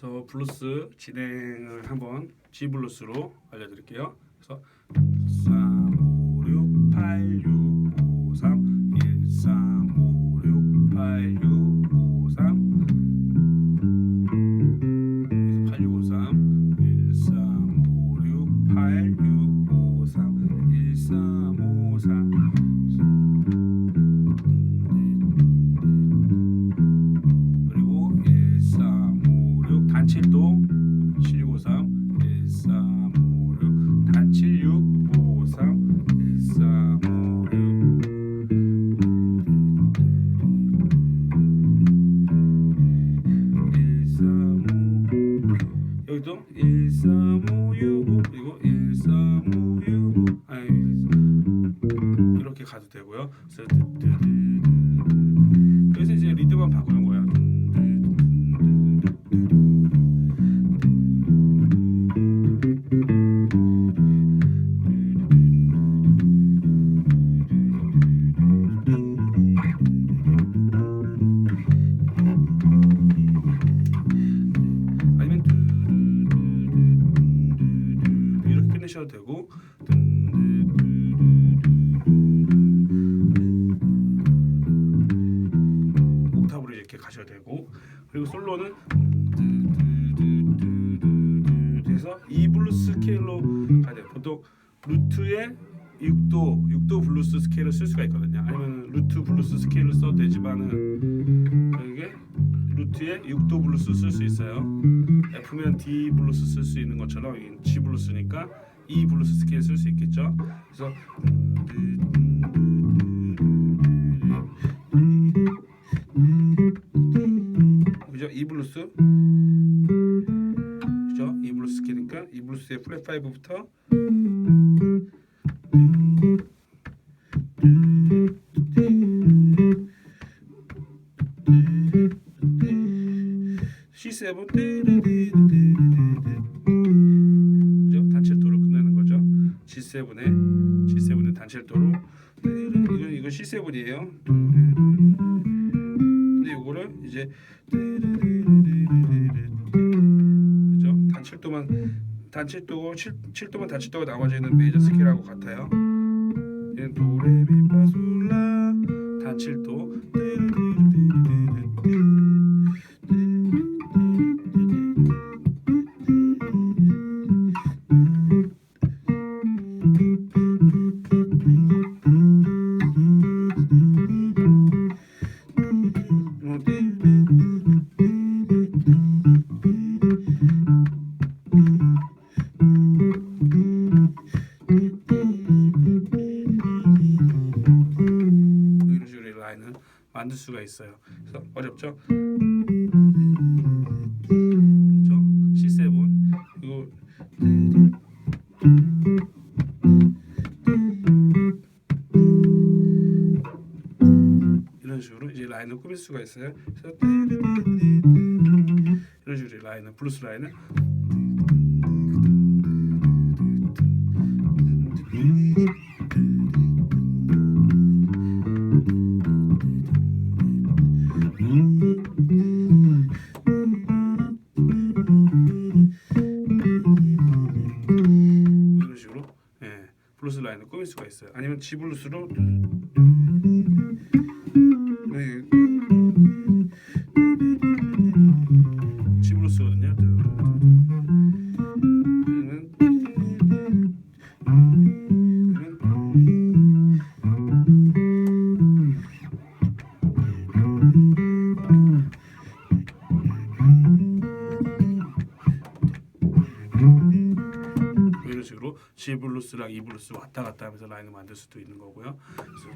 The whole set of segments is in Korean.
그래서 블루스 진행을 한번 G 블루스로 알려드릴게요. 그래서 3, 5, 6, 8, 6, 단칠도 7, 6, 5, 3 1, 3, 5, 6 단칠 6, 5, 3 1, 3, 5, 6 1, 3, 5 여기도 1, 3, 5, 6, 5 그리고 1, 3, 5, 6, 5 아니 이렇게 가도 되고요. 그래서 이제 리드만 바꾸는 거 그리고 솔로는 해서 E 블루스 스케일로 가야 돼요. 보통 루트에 6도 6도 블루스 스케일을 쓸 수가 있거든요. 아니면 루트 블루스 스케일을 써도 되지만은 이게 루트에 6도 블루스 쓸 수 있어요. F면 D 블루스 쓸 수 있는 것처럼 G 블루스니까 E 블루스 스케일 쓸 수 있겠죠. 그래서 그죠? E 그죠? E 블루스 스케일이니까 E 플랫 5부터 C7 그죠? 단칠도로 끝내는 거죠. G7에 G7의 단칠도로 이건 이건 C7이에요. 근데 이거를 이제 그죠? 단칠도만 단칠도고 7, 7도만 단칠도가 나머지는 메이저 스케일하고 같아요. 도레미파솔라 단칠도 수가 있어요. 그래서 어렵죠? 그죠? C7 그리고 이런 식으로 이제 라인을 꾸밀 수가 있어요. 그래서 이런 식으로 라인을 블루스 라인을 꾸밀 수가 있어요. 아니면 G 블루스로 블루스랑 E 블루스 왔다 갔다 하면서 라인을 만들 수도 있는 거고요. 그래서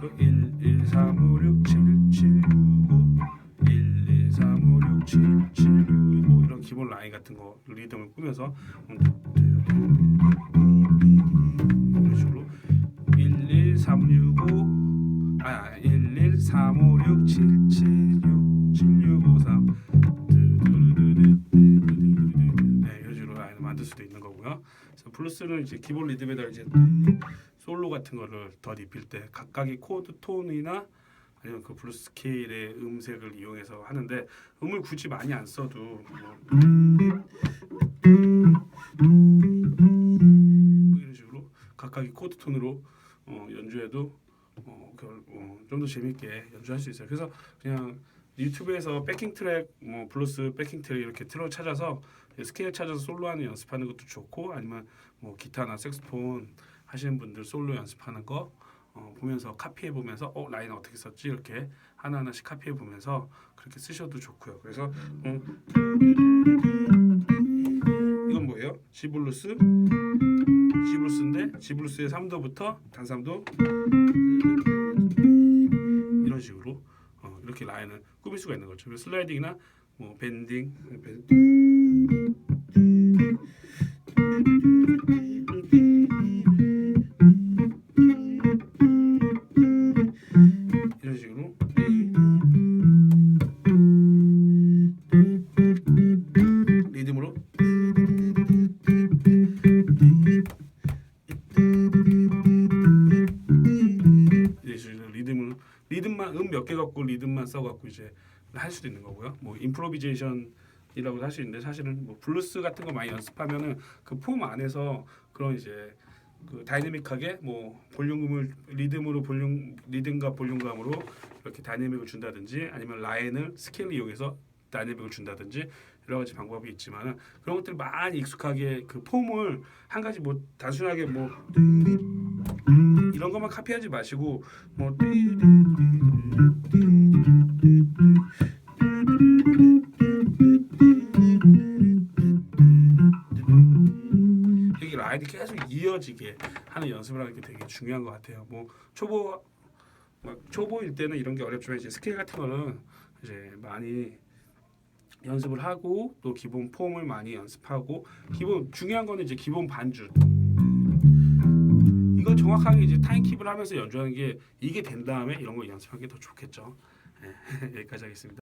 그 1, 1, 3, 5, 6, 7, 7, 6, 5 1, 2, 3, 5, 6, 7, 7, 6, 5 이런 기본 라인 같은 거 리듬을 1, 1, 3, 6, 5 아, 1, 1, 3, 5, 6, 7, 7, 6, 7, 플러스는 이제 기본 리듬에다 이제 솔로 같은 거를 더 입힐 때 각각의 코드 톤이나 아니면 그 블루스 스케일의 음색을 이용해서 하는데 음을 굳이 많이 안 써도 뭐, 뭐 이런 식으로 각각의 코드 톤으로 어, 연주해도 어, 어, 좀더 재밌게 연주할 수 있어요. 그래서 그냥 유튜브에서 백킹 트랙, 뭐 블루스 백킹 트랙 이렇게 틀어 찾아서 스케일 찾아서 솔로 하는 연습하는 것도 좋고 아니면 뭐 기타나 색소폰 하시는 분들 솔로 연습하는 거 어, 보면서 카피해 보면서 어 라인 어떻게 썼지 이렇게 하나 하나씩 카피해 보면서 그렇게 쓰셔도 좋고요. 그래서 음, 이건 뭐예요? G 블루스 G 블루스인데 G 블루스의 3도부터 단삼도 이런 식으로 어, 이렇게 라인을 꾸밀 수가 있는 거죠. 슬라이딩이나 뭐 밴딩, 밴- 이런 식으로 리듬으로 리듬만 음 몇 개 갖고 리듬만 써갖고 이제 할 수도 있는 거고요. 뭐 임프로비제이션 이라고 할 수 있는데 사실은 뭐 블루스 같은 거 많이 연습하면은 그 폼 안에서 그런 이제 그 다이내믹하게 뭐 볼륨을 리듬으로 볼륨 리듬과 볼륨감으로 이렇게 다이내믹을 준다든지 아니면 라인을 스케일을 이용해서 다이내믹을 준다든지 여러 가지 방법이 있지만 그런 것들 많이 익숙하게 그 폼을 한 가지 뭐 단순하게 뭐 이런 것만 카피하지 마시고 뭐 라인이 계속 이어지게 하는 연습을 하는 게 되게 중요한 것 같아요. 뭐 초보 막 초보일 때는 이런 게 어렵지만 이제 스케일 같은 거는 이제 많이 연습을 하고 또 기본 폼을 많이 연습하고 기본 중요한 거는 이제 기본 반주 이걸 정확하게 이제 타임킵을 하면서 연주하는 게 이게 된 다음에 이런 거 연습하는 게 더 좋겠죠. 예, 여기까지 하겠습니다.